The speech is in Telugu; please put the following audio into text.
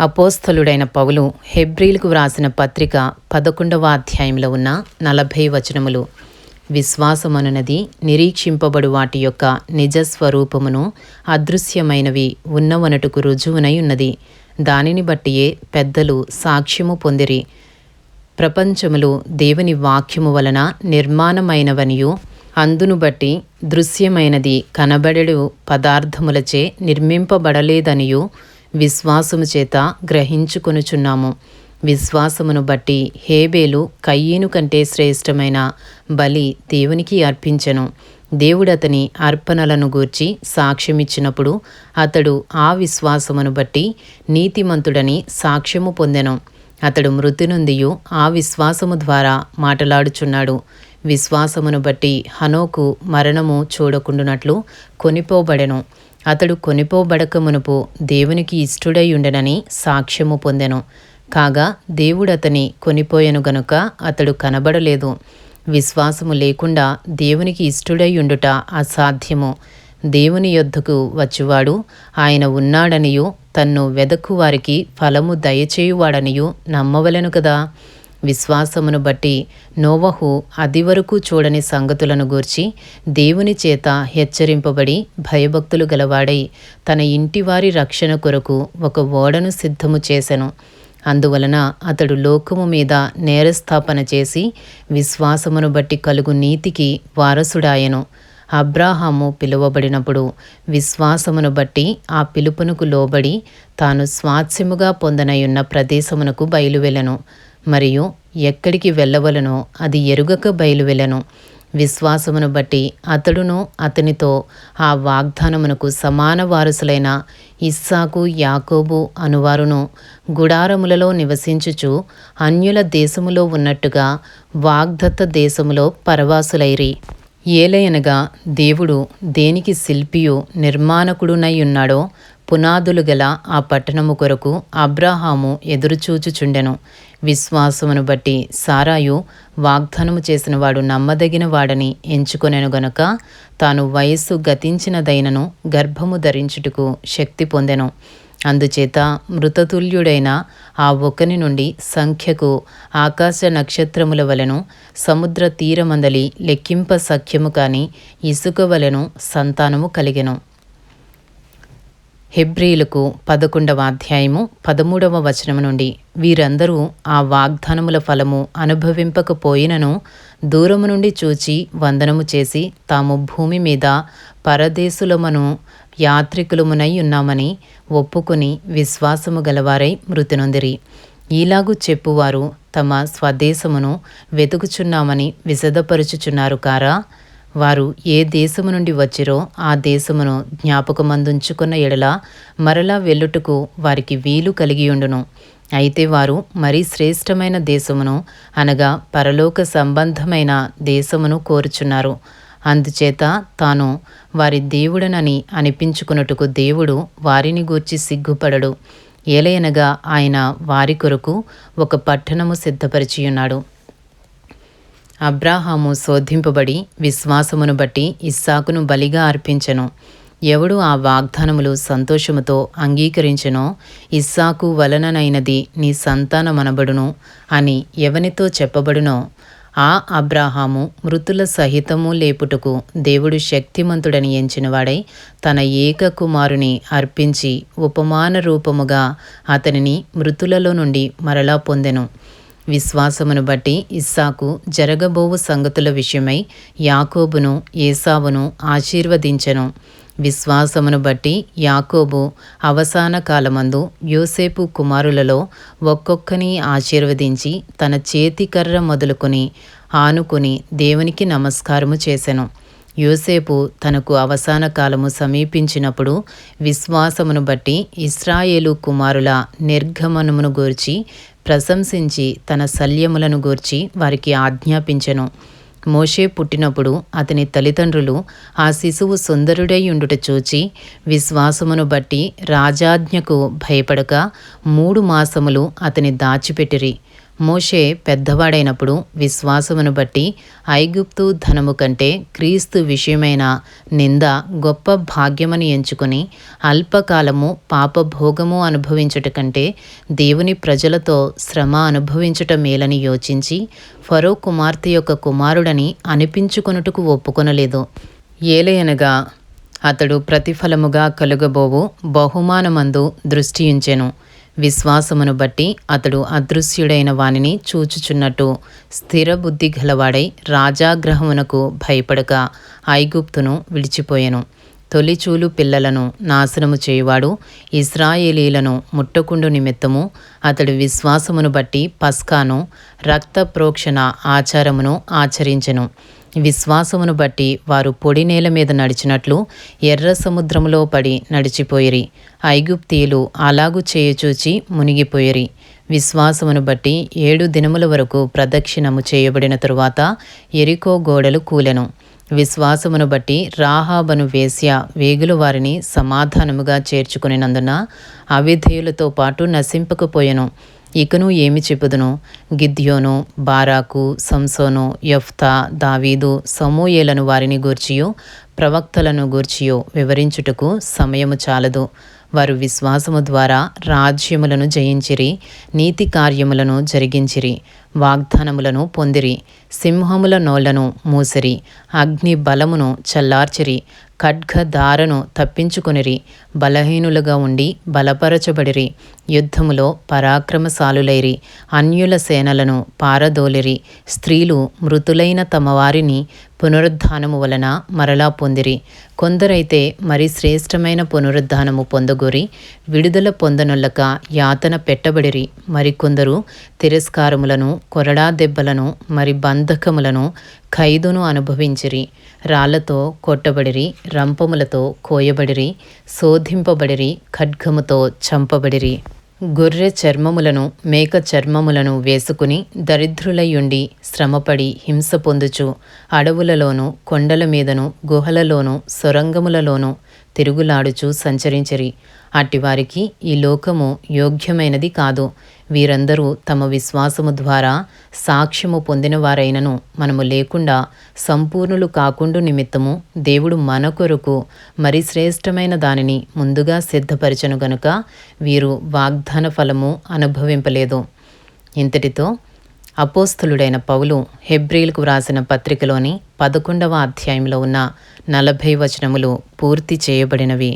అపోస్థలుడైన పౌలు హెబ్రిల్కు వ్రాసిన పత్రిక పదకొండవ అధ్యాయంలో ఉన్న నలభై వచనములు. విశ్వాసమనున్నది నిరీక్షింపబడు వాటి యొక్క నిజస్వరూపమును అదృశ్యమైనవి ఉన్నవనటుకు రుజువునై ఉన్నది. దానిని బట్టియే పెద్దలు సాక్ష్యము పొందిరి. ప్రపంచములు దేవుని వాక్యము వలన నిర్మాణమైనవనియు అందును బట్టి దృశ్యమైనది కనబడడు పదార్థములచే నిర్మింపబడలేదనియు విశ్వాసము చేత గ్రహించుకొనుచున్నాము. విశ్వాసమును బట్టి హేబేలు కయ్యేను కంటే శ్రేష్టమైన బలి దేవునికి అర్పించెను. దేవుడతని అర్పణలను గూర్చి సాక్ష్యమిచ్చినప్పుడు అతడు ఆ విశ్వాసమును బట్టి నీతిమంతుడని సాక్ష్యము పొందెను. అతడు మృతి నుండియు ఆ విశ్వాసము ద్వారా మాటలాడుచున్నాడు. విశ్వాసమును బట్టి హనోకు మరణము చూడకుండునట్లు కొనిపోబడెను. అతడు కొనిపోబడక మునుపు దేవునికి ఇష్టుడై ఉండనని సాక్ష్యము పొందెను. కాగా దేవుడతని కొనిపోయెను గనుక అతడు కనబడలేదు. విశ్వాసము లేకుండా దేవునికి ఇష్టుడై ఉండుట అసాధ్యము. దేవుని యొద్దకు వచ్చువాడు ఆయన ఉన్నాడనియు తన్ను వెదకు వారికి ఫలము దయచేయువాడనియు నమ్మవలెను కదా. విశ్వాసమును బట్టి నోవహు అదివరకు చూడని సంగతులను గూర్చి దేవుని చేత హెచ్చరింపబడి భయభక్తులు గలవాడై తన ఇంటివారి రక్షణ కొరకు ఒక ఓడను సిద్ధము చేసెను. అందువలన అతడు లోకము మీద నేరస్థాపన చేసి విశ్వాసమును బట్టి కలుగు నీతికి వారసుడాయను. అబ్రాహాము పిలువబడినప్పుడు విశ్వాసమును బట్టి ఆ పిలుపునకు లోబడి తాను స్వాస్యముగా పొందనయున్న ప్రదేశమునకు బయలువెళ్ళను. మరియు ఎక్కడికి వెళ్ళవలనో అది ఎరుగక బయలువెళ్ళను. విశ్వాసమును బట్టి అతడును అతనితో ఆ వాగ్దానమునకు సమాన వారసులైన ఇస్సాకు యాకోబు అనువారును గుడారములలో నివసించుచు అన్యుల దేశములో ఉన్నట్టుగా వాగ్దత్త దేశములో పరవాసులైరి. ఏలయనగా దేవుడు దేనికి శిల్పియు నిర్మాణకుడునై ఉన్నాడో పునాదులు గల ఆ పట్టణము కొరకు అబ్రాహాము ఎదురుచూచుచుండెను. విశ్వాసమును బట్టి సారాయు వాగ్దానము చేసిన వాడు నమ్మదగిన వాడని ఎంచుకొనెను గనుక తాను వయస్సు గతించినదైనను గర్భము ధరించుటకు శక్తి పొందెను. అందుచేత మృతతుల్యుడైన ఆ ఒకని నుండి సంఖ్యకు ఆకాశ నక్షత్రముల వలెను సముద్ర తీరమందలి లెక్కింప సఖ్యము కాని ఇసుక వలెను సంతానము కలిగెను. హెబ్రీలకు పదకొండవ అధ్యాయము పదమూడవ వచనము నుండి వీరందరూ ఆ వాగ్దానముల ఫలము అనుభవింపకపోయినను దూరము నుండి చూచి వందనము చేసి తాము భూమి మీద పరదేశులమను యాత్రికులమునై ఉన్నామని ఒప్పుకొని విశ్వాసము గలవారై మృతినొందిరి. ఈలాగు చెప్పువారు తమ స్వదేశమును వెతుకుచున్నామని విశదపరుచుచున్నారు కారా? వారు ఏ దేశము నుండి వచ్చిరో ఆ దేశమును జ్ఞాపకమందుంచుకున్న ఎడల మరలా వెళ్ళుటకు వారికి వీలు కలిగియుండును. అయితే వారు మరీ శ్రేష్టమైన దేశమును అనగా పరలోక సంబంధమైన దేశమును కోరుచున్నారు. అందుచేత తాను వారి దేవుడనని అనిపించుకున్నట్టుకు దేవుడు వారిని గూర్చి సిగ్గుపడడు. ఏలయనగా ఆయన వారి కొరకు ఒక పట్టణము సిద్ధపరిచియున్నాడు. అబ్రాహాము శోధింపబడి విశ్వాసమును బట్టి ఇస్సాకును బలిగా అర్పించెను. ఎవడు ఆ వాగ్దానములు సంతోషముతో అంగీకరించెనో ఇస్సాకు వలననైనది నీ సంతానమనబడును అని ఎవనితో చెప్పబడునో ఆ అబ్రాహాము మృతుల సహితము లేపుటకు దేవుడు శక్తిమంతుడని ఎంచినవాడై తన ఏక కుమారుని అర్పించి ఉపమాన రూపముగా అతనిని మృతులలో నుండి మరలా పొందెను. విశ్వాసమును బట్టి ఇస్సాకు జరగబోవు సంగతుల విషయమై యాకోబును ఏసావును ఆశీర్వదించెను. విశ్వాసమును బట్టి యాకోబు అవసాన కాలమందు యోసేపు కుమారులలో ఒక్కొక్కని ఆశీర్వదించి తన చేతికర్ర మొదలుకొని ఆనుకొని దేవునికి నమస్కారము చేసెను. యోసేపు తనకు అవసాన కాలము సమీపించినప్పుడు విశ్వాసమును బట్టి ఇస్రాయేలు కుమారుల నిర్గమనమును గూర్చి ప్రశంసించి తన శల్యములను గూర్చి వారికి ఆజ్ఞాపించెను. మోషే పుట్టినప్పుడు అతని తల్లిదండ్రులు ఆ శిశువు సుందరుడై ఉండుట చూచి విశ్వాసమును బట్టి రాజాజ్ఞకు భయపడక మూడు మాసములు అతని దాచిపెట్టిరి. మోషే పెద్దవాడైనప్పుడు విశ్వాసమును బట్టి ఐగుప్తు ధనము కంటే క్రీస్తు విషయమైన నింద గొప్ప భాగ్యమని ఎంచుకుని అల్పకాలము పాపభోగము అనుభవించుట కంటే దేవుని ప్రజలతో శ్రమ అనుభవించుట మేలని యోచించి ఫరో కుమార్తె యొక్క కుమారుడని అనిపించుకొనుటకు ఒప్పుకొనలేదు. ఏలయనగా అతడు ప్రతిఫలముగా కలుగబోవు బహుమానమందు దృష్టియుంచెను. విశ్వాసమును బట్టి అతడు అదృశ్యుడైన వానిని చూచుచున్నట్టు స్థిరబుద్ధి గలవాడై రాజాగ్రహమునకు భయపడక ఐగుప్తును విడిచిపోయెను. తొలిచూలు పిల్లలను నాశనము చేయువాడు ఇస్రాయేలీలను ముట్టకుండు నిమిత్తము అతడు విశ్వాసమును బట్టి పస్కాను రక్త ప్రోక్షణ ఆచారమును ఆచరించెను. విశ్వాసమును బట్టి వారు పొడి నేల మీద నడిచినట్లు ఎర్ర సముద్రములో పడి నడిచిపోయిరి. ఐగుప్తీయులు అలాగు చేయచూచి మునిగిపోయిరి. విశ్వాసమును బట్టి ఏడు దినముల వరకు ప్రదక్షిణము చేయబడిన తరువాత ఎరికో గోడలు కూలెను. విశ్వాసమును బట్టి రాహాబను వేశ్య వేగుల వారిని సమాధానముగా చేర్చుకునినందున అవిధేయులతో పాటు నశింపకపోయెను. ఇకను ఏమి చెప్పుదును? గిద్యోను బారాకు సంసోను యఫ్తా దావీదు సమూయేలను వారిని గూర్చియో ప్రవక్తలను గూర్చియో వివరించుటకు సమయము చాలదు. వారు విశ్వాసము ద్వారా రాజ్యములను జయించిరి నీతి కార్యములను జరిగించిరి. వాగ్దానములను పొందిరి. సింహముల నోళ్ళను మూసిరి. అగ్ని బలమును చల్లార్చిరి. ఖడ్గధారను తప్పించుకొనిరి. బలహీనులుగా ఉండి బలపరచబడిరి. యుద్ధములో పరాక్రమశాలులైరి. అన్యుల సేనలను పారదోలిరి. స్త్రీలు మృతులైన తమ వారిని పునరుద్ధానము వలన మరలా పొందిరి. కొందరైతే మరి శ్రేష్టమైన పునరుద్ధానము పొందగోరి. విడుదల పొందనొల్లక యాతన పెట్టబడిరి. మరికొందరు తిరస్కారములను కొరడా దెబ్బలను మరి బంధకములను ఖైదును అనుభవించిరి. రాళ్ళతో కొట్టబడిరి రంపములతో కోయబడిరి శోధింపబడిరి ఖడ్గముతో చంపబడిరి. గొర్రె చర్మములను మేక చర్మములను వేసుకుని దరిద్రులయ్యుండి శ్రమపడి హింస పొందుచు అడవులలోనూ కొండల మీదను గుహలలోనూ సొరంగములలోనూ తిరుగులాడుచు సంచరించరి. అట్టివారికి ఈ లోకము యోగ్యమైనది కాదు. వీరందరూ తమ విశ్వాసము ద్వారా సాక్ష్యము పొందినవారైనను మనము లేకుండా సంపూర్ణులు కాకుండు నిమిత్తము దేవుడు మన కొరకు మరి శ్రేష్టమైన దానిని ముందుగా సిద్ధపరచను గనుక వీరు వాగ్దాన ఫలము అనుభవింపలేదు. ఇంతటితో అపోస్థలుడైన పౌలు హెబ్రిల్కు వ్రాసిన పత్రికలోని పదకొండవ అధ్యాయంలో ఉన్న నలభై వచనములు పూర్తి చేయబడినవి.